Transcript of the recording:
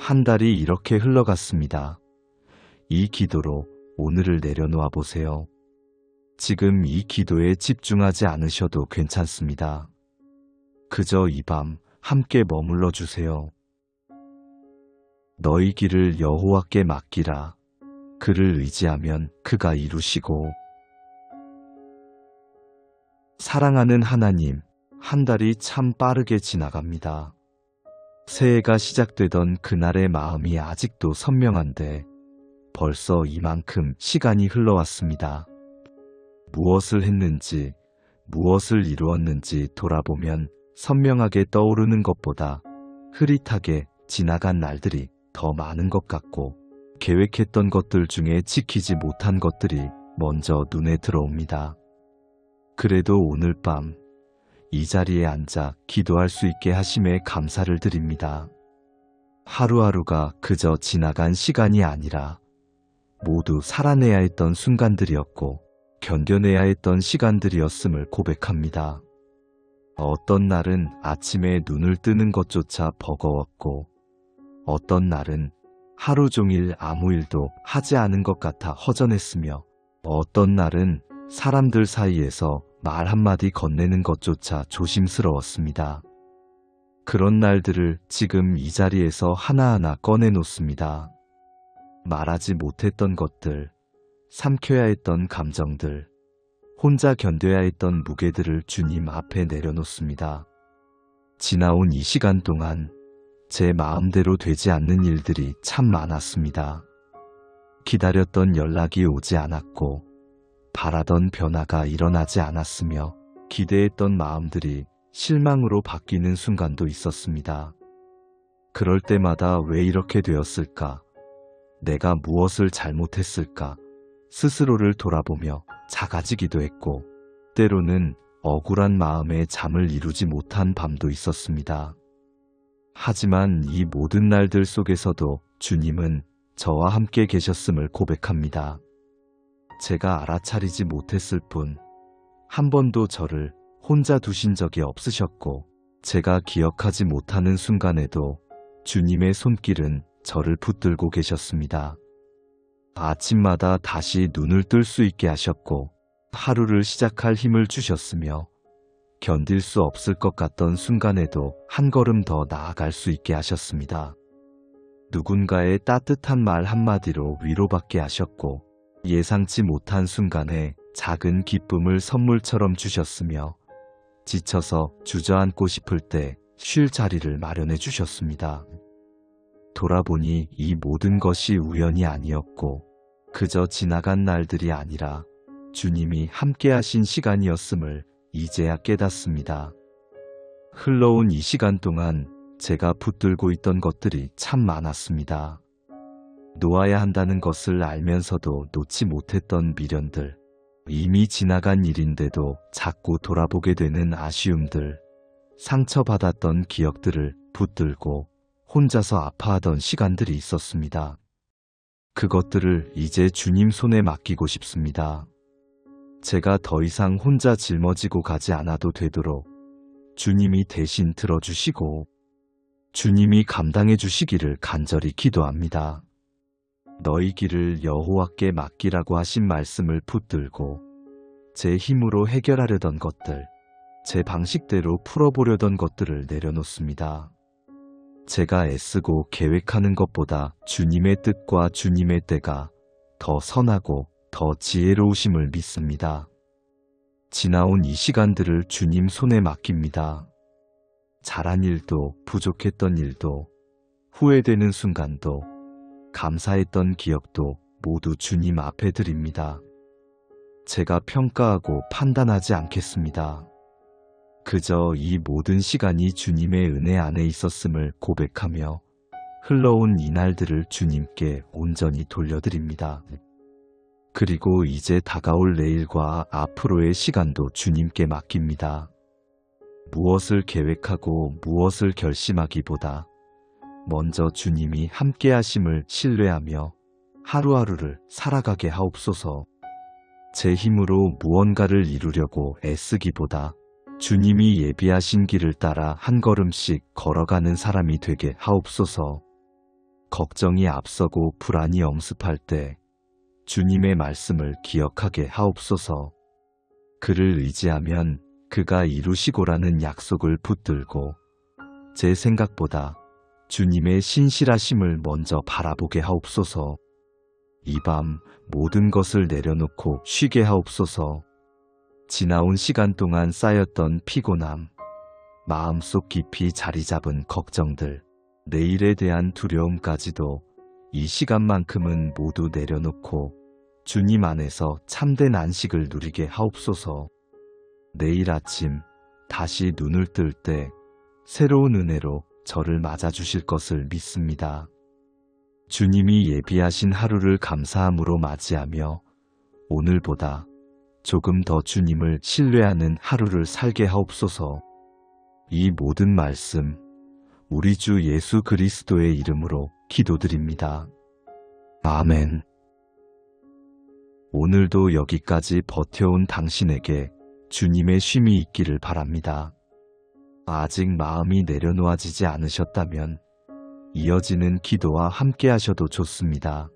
한 달이 이렇게 흘러갔습니다. 이 기도로 오늘을 내려놓아 보세요. 지금 이 기도에 집중하지 않으셔도 괜찮습니다. 그저 이 밤 함께 머물러 주세요. 너희 길을 여호와께 맡기라. 그를 의지하면 그가 이루시고 사랑하는 하나님, 한 달이 참 빠르게 지나갑니다. 새해가 시작되던 그날의 마음이 아직도 선명한데 벌써 이만큼 시간이 흘러왔습니다. 무엇을 했는지, 무엇을 이루었는지 돌아보면 선명하게 떠오르는 것보다 흐릿하게 지나간 날들이 더 많은 것 같고 계획했던 것들 중에 지키지 못한 것들이 먼저 눈에 들어옵니다. 그래도 오늘 밤 이 자리에 앉아 기도할 수 있게 하심에 감사를 드립니다. 하루하루가 그저 지나간 시간이 아니라 모두 살아내야 했던 순간들이었고 견뎌내야 했던 시간들이었음을 고백합니다. 어떤 날은 아침에 눈을 뜨는 것조차 버거웠고 어떤 날은 하루 종일 아무 일도 하지 않은 것 같아 허전했으며 어떤 날은 사람들 사이에서 말 한마디 건네는 것조차 조심스러웠습니다. 그런 날들을 지금 이 자리에서 하나하나 꺼내놓습니다. 말하지 못했던 것들, 삼켜야 했던 감정들, 혼자 견뎌야 했던 무게들을 주님 앞에 내려놓습니다. 지나온 이 시간 동안 제 마음대로 되지 않는 일들이 참 많았습니다. 기다렸던 연락이 오지 않았고, 바라던 변화가 일어나지 않았으며, 기대했던 마음들이 실망으로 바뀌는 순간도 있었습니다. 그럴 때마다 왜 이렇게 되었을까? 내가 무엇을 잘못했을까? 스스로를 돌아보며 작아지기도 했고, 때로는 억울한 마음에 잠을 이루지 못한 밤도 있었습니다. 하지만 이 모든 날들 속에서도 주님은 저와 함께 계셨음을 고백합니다. 제가 알아차리지 못했을 뿐, 한 번도 저를 혼자 두신 적이 없으셨고, 제가 기억하지 못하는 순간에도 주님의 손길은 저를 붙들고 계셨습니다. 아침마다 다시 눈을 뜰 수 있게 하셨고, 하루를 시작할 힘을 주셨으며, 견딜 수 없을 것 같던 순간에도 한 걸음 더 나아갈 수 있게 하셨습니다. 누군가의 따뜻한 말 한마디로 위로받게 하셨고, 예상치 못한 순간에 작은 기쁨을 선물처럼 주셨으며, 지쳐서 주저앉고 싶을 때 쉴 자리를 마련해 주셨습니다. 돌아보니 이 모든 것이 우연이 아니었고, 그저 지나간 날들이 아니라 주님이 함께하신 시간이었음을 이제야 깨닫습니다. 흘러온 이 시간 동안 제가 붙들고 있던 것들이 참 많았습니다. 놓아야 한다는 것을 알면서도 놓지 못했던 미련들, 이미 지나간 일인데도 자꾸 돌아보게 되는 아쉬움들, 상처받았던 기억들을 붙들고 혼자서 아파하던 시간들이 있었습니다. 그것들을 이제 주님 손에 맡기고 싶습니다. 제가 더 이상 혼자 짊어지고 가지 않아도 되도록 주님이 대신 들어주시고 주님이 감당해 주시기를 간절히 기도합니다. 너희 길을 여호와께 맡기라고 하신 말씀을 붙들고 제 힘으로 해결하려던 것들, 제 방식대로 풀어보려던 것들을 내려놓습니다. 제가 애쓰고 계획하는 것보다 주님의 뜻과 주님의 때가 더 선하고 더 지혜로우심을 믿습니다. 지나온 이 시간들을 주님 손에 맡깁니다. 잘한 일도 부족했던 일도 후회되는 순간도 감사했던 기억도 모두 주님 앞에 드립니다. 제가 평가하고 판단하지 않겠습니다. 그저 이 모든 시간이 주님의 은혜 안에 있었음을 고백하며 흘러온 이날들을 주님께 온전히 돌려드립니다. 그리고 이제 다가올 내일과 앞으로의 시간도 주님께 맡깁니다. 무엇을 계획하고 무엇을 결심하기보다 먼저 주님이 함께 하심을 신뢰하며 하루하루를 살아가게 하옵소서. 제 힘으로 무언가를 이루려고 애쓰기보다 주님이 예비하신 길을 따라 한 걸음씩 걸어가는 사람이 되게 하옵소서. 걱정이 앞서고 불안이 엄습할 때 주님의 말씀을 기억하게 하옵소서. 그를 의지하면 그가 이루시고라는 약속을 붙들고 제 생각보다 주님의 신실하심을 먼저 바라보게 하옵소서. 이 밤 모든 것을 내려놓고 쉬게 하옵소서. 지나온 시간 동안 쌓였던 피곤함, 마음속 깊이 자리 잡은 걱정들, 내일에 대한 두려움까지도 이 시간만큼은 모두 내려놓고 주님 안에서 참된 안식을 누리게 하옵소서. 내일 아침 다시 눈을 뜰 때 새로운 은혜로 저를 맞아주실 것을 믿습니다. 주님이 예비하신 하루를 감사함으로 맞이하며 오늘보다 조금 더 주님을 신뢰하는 하루를 살게 하옵소서. 이 모든 말씀 우리 주 예수 그리스도의 이름으로 기도드립니다. 아멘. 오늘도 여기까지 버텨온 당신에게 주님의 쉼이 있기를 바랍니다. 아직 마음이 내려놓아지지 않으셨다면 이어지는 기도와 함께 하셔도 좋습니다.